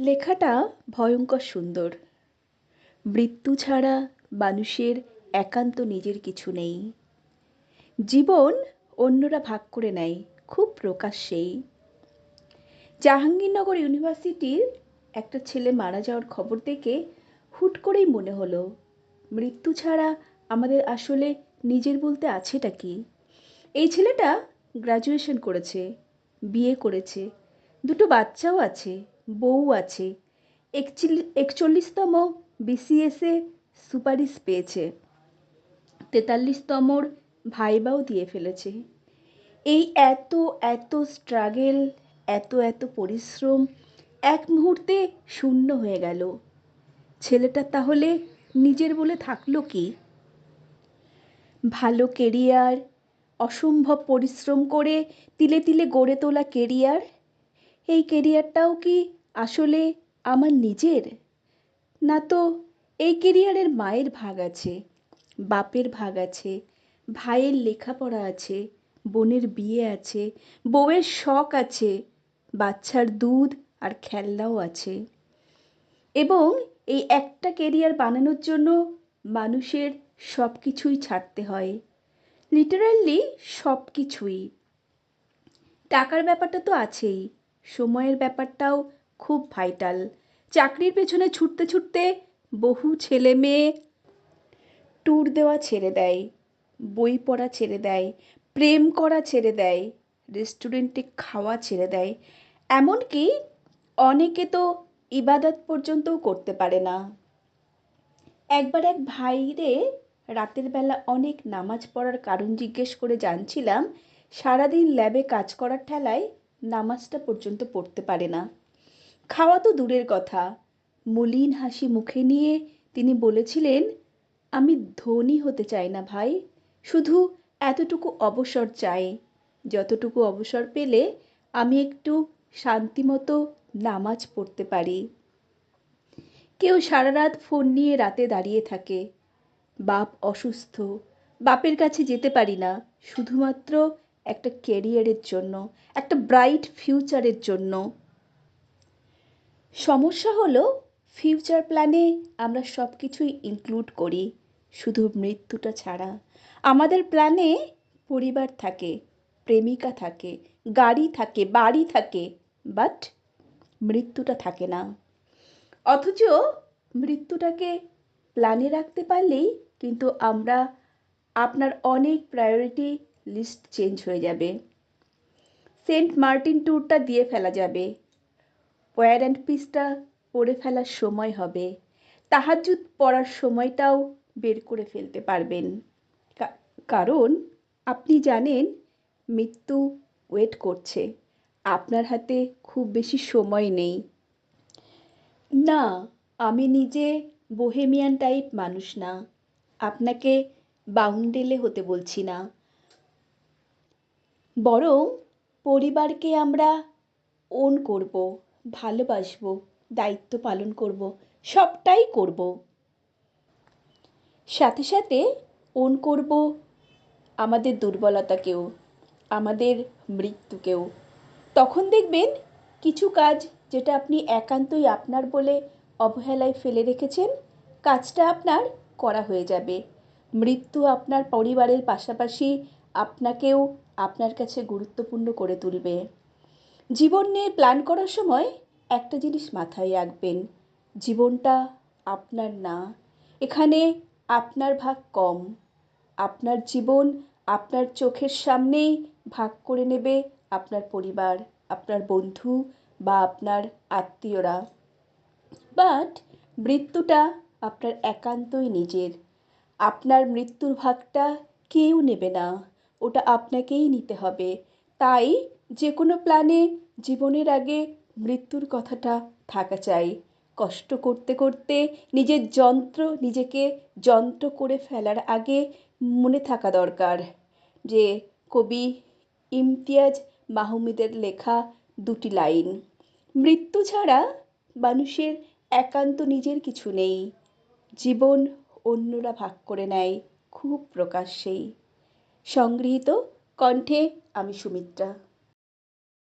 লেখাটা ভয়ঙ্কর সুন্দর। মৃত্যু ছাড়া মানুষের একান্ত নিজের কিছু নেই। জীবন অন্যরা ভাগ করে নেয়, খুব প্রকাশ্যেই। জাহাঙ্গীরনগর ইউনিভার্সিটির একটা ছেলে মারা যাওয়ার খবর দেখে হুট করেই মনে হলো, মৃত্যু ছাড়া আমাদের আসলে নিজের বলতে আছেটা কি? এই ছেলেটা গ্র্যাজুয়েশন করেছে, বিয়ে করেছে, দুটো বাচ্চাও আছে। বউ আছে। একচল্লিশতম বিসিএসে সুপারিশ পেয়েছে। তেতাল্লিশতমর ভাইবাও দিয়ে ফেলেছে। এই এত এত স্ট্রাগেল এত এত পরিশ্রম এক মুহূর্তে শূন্য হয়ে গেল। ছেলেটা তাহলে নিজের বলে থাকল কি? ভালো কেরিয়ার অসম্ভব পরিশ্রম করে তিলে তিলে গড়ে তোলা কেরিয়ার এই কেরিয়ারটাও কি আসলে আমার নিজের? না তো, এই কেরিয়ারের মায়ের ভাগ আছে, বাপের ভাগ আছে, ভাইয়ের লেখাপড়া আছে, বোনের বিয়ে আছে, বউয়ের শখ আছে, বাচ্চার দুধ আর খেলনাও আছে। এবং এই একটা কেরিয়ার বানানোর জন্য মানুষের সব কিছুই ছাড়তে হয়, লিটারালি সব কিছুই টাকার ব্যাপারটা তো আছেই, সময়ের ব্যাপারটাও খুব ভাইটাল চাকরির পেছনে ছুটতে ছুটতে বহু ছেলে মেয়ে ট্যুর দেওয়া ছেড়ে দেয়, বই পড়া ছেড়ে দেয়, প্রেম করা ছেড়ে দেয় রেস্টুরেন্টে খাওয়া ছেড়ে দেয়। এমনকি অনেকে তো ইবাদত পর্যন্তও করতে পারে না। একবার এক ভাইরে রাতের বেলা অনেক নামাজ পড়ার কারণ জিজ্ঞেস করে জানছিলাম, সারাদিন ল্যাবে কাজ করার ঠেলায় নামাজটা পর্যন্ত পড়তে পারে না। খাওয়া তো দূরের কথা। মলিন হাসি মুখে নিয়ে তিনি বলেছিলেন, আমি ধনী হতে চাই না ভাই, শুধু এতটুকু অবসর চাই। যতটুকু অবসর পেলে আমি একটু শান্তিমতো নামাজ পড়তে পারি। কেউ সারা রাত ফোন নিয়ে রাতে দাঁড়িয়ে থাকে। বাপ অসুস্থ। বাপের কাছে যেতে পারি না। শুধুমাত্র একটা কেরিয়ারের জন্য, একটা ব্রাইট ফিউচারের জন্য। সমস্যা হলো ফিউচার প্ল্যানে আমরা সব কিছুই ইনক্লুড করি, শুধু মৃত্যুটা ছাড়া। আমাদের প্ল্যানে পরিবার থাকে, প্রেমিকা থাকে, গাড়ি থাকে, বাড়ি থাকে বাট মৃত্যুটা থাকে না। অথচ মৃত্যুটাকে প্ল্যানে রাখতে পারলেই কিন্তু আমরা আপনার অনেক প্রায়োরিটি লিস্ট চেঞ্জ হয়ে যাবে। সেন্ট মার্টিন ট্যুরটা দিয়ে ফেলা যাবে। ওয়্যার অ্যান্ড পিসটা পড়ে ফেলার সময় হবে। তাহাজুদ পড়ার সময়টাও বের করে ফেলতে পারবেন। কারণ আপনি জানেন, মৃত্যু ওয়েট করছে। আপনার হাতে খুব বেশি সময় নেই। না, আমি নিজে বোহেমিয়ান টাইপ মানুষ না। আপনাকে বাউন্ডেলে হতে বলছি না। বরং পরিবারকে আমরা ওন করব। ভালোবাসব, দায়িত্ব পালন করব, সবটাই করব। সাথে সাথে ওন করব আমাদের দুর্বলতাকেও, আমাদের মৃত্যুকেও। তখন দেখবেন কিছু কাজ যেটা আপনি একান্তই আপনার বলে অবহেলায় ফেলে রেখেছেন, কাজটা আপনার করা হয়ে যাবে। মৃত্যু আপনার পরিবারের পাশাপাশি আপনাকেও আপনার কাছে গুরুত্বপূর্ণ করে তুলবে। জীবন নিয়ে প্ল্যান করার সময় একটা জিনিস মাথায় রাখবেন। জীবনটা আপনার না। এখানে আপনার ভাগ কম। আপনার জীবন আপনার চোখের সামনেই ভাগ করে নেবে আপনার পরিবার, আপনার বন্ধু বা আপনার আত্মীয়রা। বাট মৃত্যুটা আপনার একান্তই নিজের। আপনার মৃত্যুর ভাগটা কেউ নেবে না। ওটা আপনাকেই নিতে হবে। তাই যে কোনো প্ল্যানে জীবনের আগে মৃত্যুর কথাটা থাকা চাই। কষ্ট করতে করতে নিজের যন্ত্র নিজেকে যন্ত্র করে ফেলার আগে মনে থাকা দরকার যে কবি ইমতিয়াজ মাহমুদের লেখা দুটি লাইন, মৃত্যু ছাড়া মানুষের একান্ত নিজের কিছু নেই। জীবন অন্যরা ভাগ করে নেয় খুব প্রকাশ্যেই। সংগৃহীত কণ্ঠে আমি সুমিত্রা।